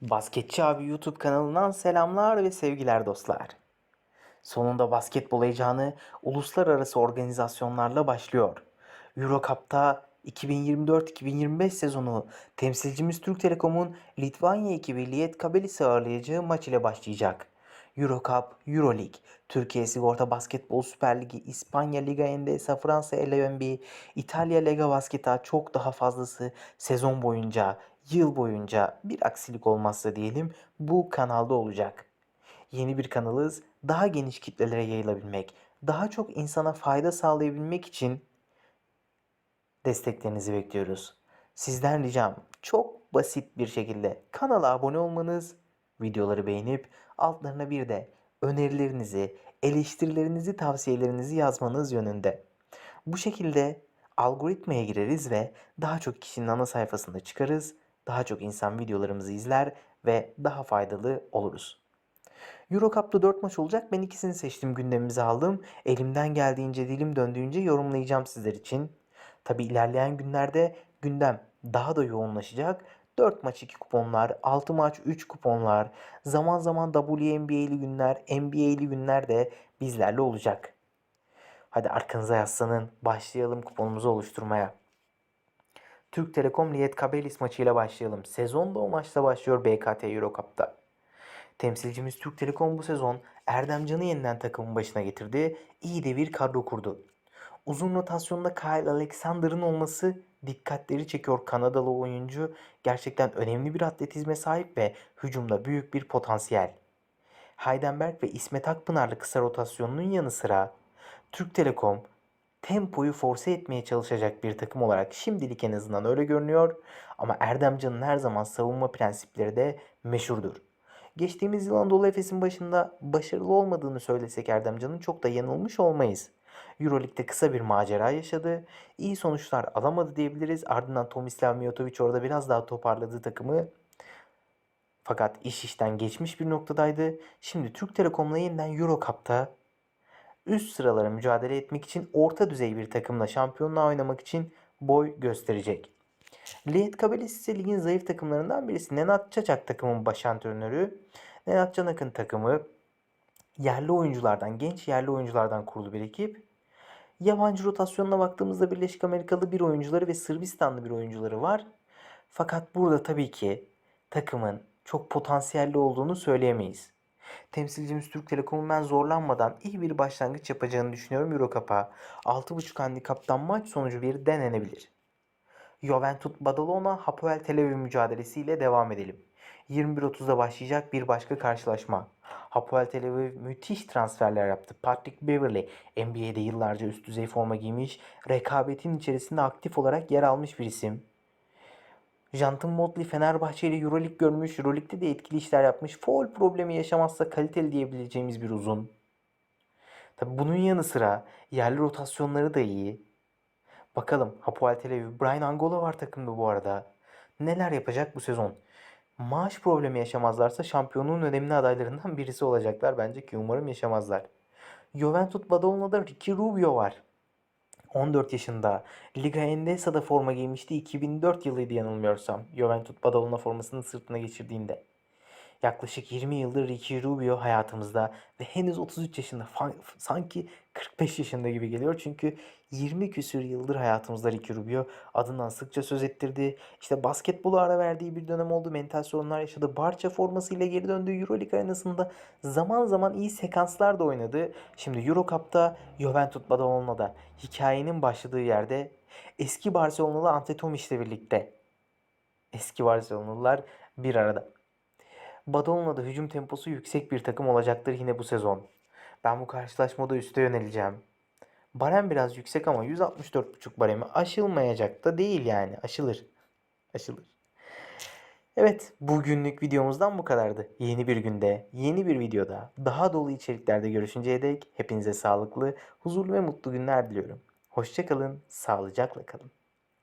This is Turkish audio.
Basketçi abi YouTube kanalından selamlar ve sevgiler dostlar. Sonunda basketbol heyecanı uluslararası organizasyonlarla başlıyor. Euro Cup'ta 2024-2025 sezonu temsilcimiz Türk Telekom'un Litvanya ekibi Lietkabelis'i ağırlayacağı maç ile başlayacak. Euro Cup, Türkiye Sigorta Basketbol Süper Ligi, İspanya Liga Endesa, Fransa LMB, İtalya Lega Basket'a çok daha fazlası sezon boyunca, yıl boyunca bir aksilik olmazsa diyelim bu kanalda olacak. Yeni bir kanalız, daha geniş kitlelere yayılabilmek, daha çok insana fayda sağlayabilmek için desteklerinizi bekliyoruz. Sizden ricam çok basit bir şekilde kanala abone olmanız, videoları beğenip altlarına bir de önerilerinizi, eleştirilerinizi, tavsiyelerinizi yazmanız yönünde. Bu şekilde algoritmaya gireriz ve daha çok kişinin ana sayfasında çıkarız, daha çok insan videolarımızı izler ve daha faydalı oluruz. Euro Cup'ta 4 maç olacak. Ben ikisini seçtim gündemimize aldım. Elimden geldiğince dilim döndüğünce yorumlayacağım sizler için. Tabi ilerleyen günlerde gündem daha da yoğunlaşacak. 4 maç 2 kuponlar, 6 maç 3 kuponlar, zaman zaman WNBA'li günler, NBA'li günler de bizlerle olacak. Hadi arkanıza yaslanın, başlayalım kuponumuzu oluşturmaya. Türk Telekom Lietkabelis maçıyla başlayalım. Sezon da o maçta başlıyor BKT Euro Cup'ta. Temsilcimiz Türk Telekom bu sezon Erdem Can'ı yeniden takımın başına getirdi. İyi de bir kadro kurdu. Uzun rotasyonda Kyle Alexander'ın olması dikkatleri çekiyor. Kanadalı oyuncu gerçekten önemli bir atletizme sahip ve hücumda büyük bir potansiyel. Heidenberg ve İsmet Akpınar'lı kısa rotasyonunun yanı sıra Türk Telekom tempoyu force etmeye çalışacak bir takım olarak şimdilik en azından öyle görünüyor. Ama Erdemcan'ın her zaman savunma prensipleri de meşhurdur. Geçtiğimiz yıl Anadolu Efes'in başında başarılı olmadığını söylesek Erdemcan'ın çok da yanılmış olmayız. Euroleague'de kısa bir macera yaşadı. İyi sonuçlar alamadı diyebiliriz. Ardından Tomislav Mijatovic orada biraz daha toparladı takımı. Fakat iş işten geçmiş bir noktadaydı. Şimdi Türk Telekom'la yeniden Euro Cup'ta üst sıralara mücadele etmek için orta düzey bir takımla şampiyonluğa oynamak için boy gösterecek. Liet Kabelis ise ligin zayıf takımlarından birisi. Nenat Çaçak takımın baş antrenörü. Nenat Çanak'ın takımı yerli oyunculardan, genç yerli oyunculardan kurulu bir ekip. Yabancı rotasyonuna baktığımızda Birleşik Amerikalı bir oyuncuları ve Sırbistanlı bir oyuncuları var. Fakat burada tabii ki takımın çok potansiyelli olduğunu söyleyemeyiz. Temsilcimiz Türk Telekom'un ben zorlanmadan iyi bir başlangıç yapacağını düşünüyorum Euro Cup'a. 6.5 handikaptan maç sonucu bir denenebilir. Juventus Badalona Hapoel Tel Aviv mücadelesiyle devam edelim. 21.30'da başlayacak bir başka karşılaşma. Hapoel Tel Aviv müthiş transferler yaptı. Patrick Beverley NBA'de yıllarca üst düzey forma giymiş, rekabetin içerisinde aktif olarak yer almış bir isim. Jantin Motley Fenerbahçe ile Euroleague görmüş, Euroleague'de de etkili işler yapmış. Foul problemi yaşamazsa kaliteli diyebileceğimiz bir uzun. Tabi bunun yanı sıra yerli rotasyonları da iyi. Bakalım Hapoel Tel Aviv. Brian Angola var takımda bu arada. Neler yapacak bu sezon? Maaş problemi yaşamazlarsa şampiyonluğun önemli adaylarından birisi olacaklar bence ki umarım yaşamazlar. Juventus Badalona'da Ricky Rubio var. 14 yaşında. Liga Endesa'da forma giymişti. 2004 yılıydı yanılmıyorsam. Juventus Badalona formasını sırtına geçirdiğinde. Yaklaşık 20 yıldır Ricky Rubio hayatımızda ve henüz 33 yaşında sanki 45 yaşında gibi geliyor. Çünkü 20 küsür yıldır hayatımızda Ricky Rubio adından sıkça söz ettirdi. İşte basketbolu ara verdiği bir dönem oldu. Mental sorunlar yaşadı. Barça formasıyla geri döndüğü Euroleague arenasında zaman zaman iyi sekanslar da oynadı. Şimdi Euro Cup'ta Juventus Badalona'da hikayenin başladığı yerde eski Barcelonalı Antetomic ile birlikte eski Barcelonalılar bir arada. Badalona'da hücum temposu yüksek bir takım olacaktır yine bu sezon. Ben bu karşılaşmada üste yöneleceğim. Barem biraz yüksek ama 164.5 baremi aşılmayacak da değil yani. Aşılır. Aşılır. Evet bugünlük videomuzdan bu kadardı. Yeni bir günde, yeni bir videoda, daha dolu içeriklerde görüşünceye dek hepinize sağlıklı, huzurlu ve mutlu günler diliyorum. Hoşçakalın, sağlıcakla kalın.